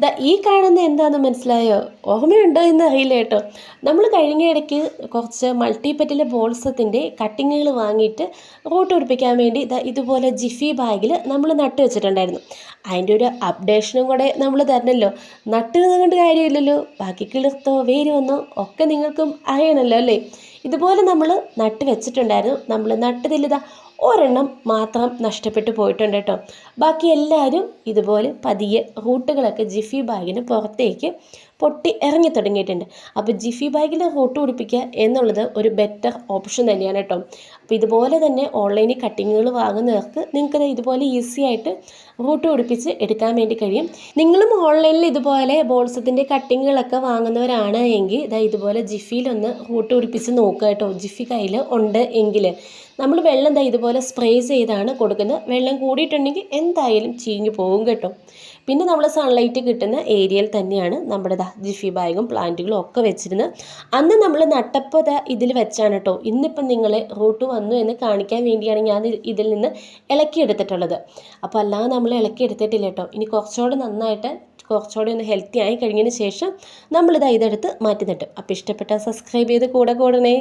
ദാ ഈ കാണുന്ന എന്താണെന്ന് മനസ്സിലായോ? ഓർമ്മയുണ്ടോ എന്ന് അറിയില്ല കേട്ടോ. നമ്മൾ കഴിഞ്ഞ ഇടയ്ക്ക് കുറച്ച് മൾട്ടിപ്പറ്റിലെ ബോൾസത്തിന്റെ കട്ടിങ്ങുകൾ വാങ്ങിയിട്ട് റോട്ട് പിടിപ്പിക്കാൻ വേണ്ടി ദാ ഇതുപോലെ ജിഫി ബാഗിൽ നമ്മൾ നട്ട് വെച്ചിട്ടുണ്ടായിരുന്നു. അതിന്റെ ഒരു അപ്ഡേഷനും കൂടെ നമ്മൾ തരണമല്ലോ. നട്ട് കൊണ്ട് കാര്യമില്ലല്ലോ. ബാക്കി കിളിർത്തോ വേര് വന്നോ ഒക്കെ നിങ്ങൾക്കും അറിയണമല്ലോ അല്ലേ? ഇതുപോലെ നമ്മൾ നട്ട് വെച്ചിട്ടുണ്ടായിരുന്നു. നമ്മൾ നട്ടതിലിതാ ഒരെണ്ണം മാത്രം നഷ്ടപ്പെട്ടു പോയിട്ടുണ്ട് കേട്ടോ. ബാക്കി എല്ലാവരും ഇതുപോലെ പതിയെ റൂട്ടുകളൊക്കെ ജിഫി ബാഗിന് പുറത്തേക്ക് പൊട്ടി ഇറങ്ങി തുടങ്ങിയിട്ടുണ്ട്. അപ്പോൾ ജിഫി ബാഗിൽ റൂട്ട് പിടിപ്പിക്കുക എന്നുള്ളത് ഒരു ബെറ്റർ ഓപ്ഷൻ തന്നെയാണ് കേട്ടോ. അപ്പോൾ ഇതുപോലെ തന്നെ ഓൺലൈനിൽ കട്ടിങ്ങുകൾ വാങ്ങുന്നവർക്ക് നിങ്ങൾക്ക് ഇതുപോലെ ഈസി ആയിട്ട് റൂട്ട് പിടിപ്പിച്ച് എടുക്കാൻ വേണ്ടി കഴിയും. നിങ്ങളും ഓൺലൈനിൽ ഇതുപോലെ ബോൾസത്തിന്റെ കട്ടിങ്ങുകളൊക്കെ വാങ്ങുന്നവരാണ് എങ്കിൽ ഇതാ ഇതുപോലെ ജിഫിയിലൊന്ന് റൂട്ട് പിടിപ്പിച്ച് നോക്കുക കേട്ടോ. ജിഫി കയ്യിൽ ഉണ്ട് എങ്കിൽ. നമ്മൾ വെള്ളം ദാ ഇതുപോലെ സ്പ്രേ ചെയ്താണ് കൊടുക്കുന്നത്. വെള്ളം കൂടിയിട്ടുണ്ടെങ്കിൽ എന്തായാലും ചീഞ്ഞു പോകും കേട്ടോ. പിന്നെ നമ്മൾ സൺലൈറ്റ് കിട്ടുന്ന ഏരിയയിൽ തന്നെയാണ് നമ്മുടെ ജിഫി ബാഗും പ്ലാന്റുകളും ഒക്കെ വെച്ചിരുന്നു അന്ന് നമ്മൾ നട്ടപ്പോൾ ഇതിൽ വെച്ചാണ് കേട്ടോ ഇന്നിപ്പം നിങ്ങൾ റൂട്ട് വന്നു എന്ന് കാണിക്കാൻ വേണ്ടിയാണ് ഞാൻ ഇത് ഇതിൽ നിന്ന് ഇളക്കിയെടുത്തിട്ടുള്ളത് അപ്പോൾ അല്ലാതെ നമ്മൾ ഇളക്കിയെടുത്തിട്ടില്ല കേട്ടോ ഇനി കുറച്ചുകൂടെ നന്നായിട്ട് കുറച്ചുകൂടി ഒന്ന് ഹെൽത്തി ആയി കഴിഞ്ഞതിന് ശേഷം നമ്മളിതാ ഇതെടുത്ത് മാറ്റി നട്ടും. അപ്പോൾ ഇഷ്ടപ്പെട്ടാൽ സബ്സ്ക്രൈബ് ചെയ്ത് കൂടെ കൂടണേ.